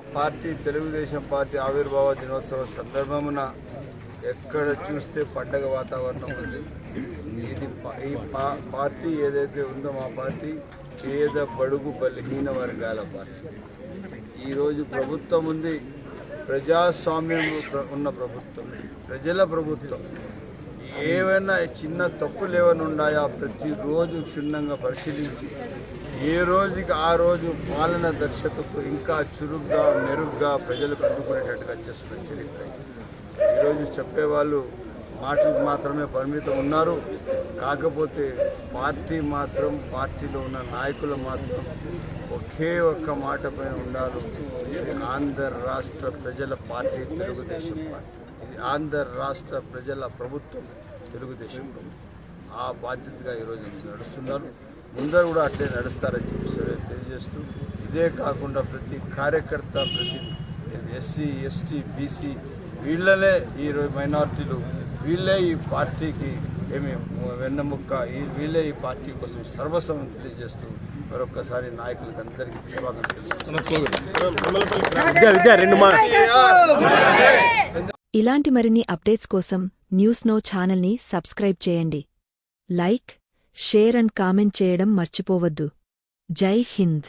Party Telugu Desam party ఆవిర్భావ దినోత్సవ సందర్భమున ఎక్కడ చూస్తే పండగ వాతావరణం ఉంది? ఇది ఈ పా- పార్టీ ఏదైతే ఉందో మా పార్టీ పేద బడుగు బలహీన వర్గాల పార్టీ. ఈరోజు ప్రభుత్వం ఉంది ప్రజాస్వామ్యం ఉన్న ప్రభుత్వం ప్రజల ప్రభుత్వం. ఏవైనా చిన్న తప్పులు ఏమైనా ఉన్నాయా? ప్రతిరోజు క్షుణ్ణంగా పరిశీలించి ఏ రోజుకి ఆ రోజు పాలన దక్షతకు ఇంకా చురుగ్గా మెరుగ్గా ప్రజలకు అందుకునేటట్టుగా చేస్తున్న చరిత్ర ఈరోజు చెప్పేవాళ్ళు మాటలకు మాత్రమే పరిమితం ఉన్నారు. కాకపోతే పార్టీ మాత్రం పార్టీలో ఉన్న నాయకులు మాత్రం ఒకే ఒక్క మాట పైన ఉండాలి ఇది ఆంధ్ర రాష్ట్ర ప్రజల పార్టీ తెలుగుదేశం పార్టీ. ఇది ఆంధ్ర రాష్ట్ర ప్రజల ప్రభుత్వం. తెలుగుదేశం ఆ బాధ్యతగా ఈరోజు నడుస్తున్నారు. ముందర కూడా అట్లే నడుస్తారని చెప్పి తెలియజేస్తూ ఇదే కాకుండా ప్రతి కార్యకర్త ప్రతి ఎస్సీ ఎస్టీ బీసీ వీళ్ళనే ఈ మైనారిటీలు వీళ్ళే ఈ పార్టీకి ఏమి వెన్నముక్క ఈ వీళ్ళే ఈ పార్టీ కోసం సర్వస్వం తెలియజేస్తూ మరొకసారి నాయకులకు అందరికీ ఇలాంటి మరిన్ని అప్డేట్స్ కోసం న్యూస్ నో ఛానల్ని సబ్స్క్రైబ్ చేయండి. లైక్ షేర్ అండ్ కామెంట్ చేయడం మర్చిపోవద్దు. జై హింద్.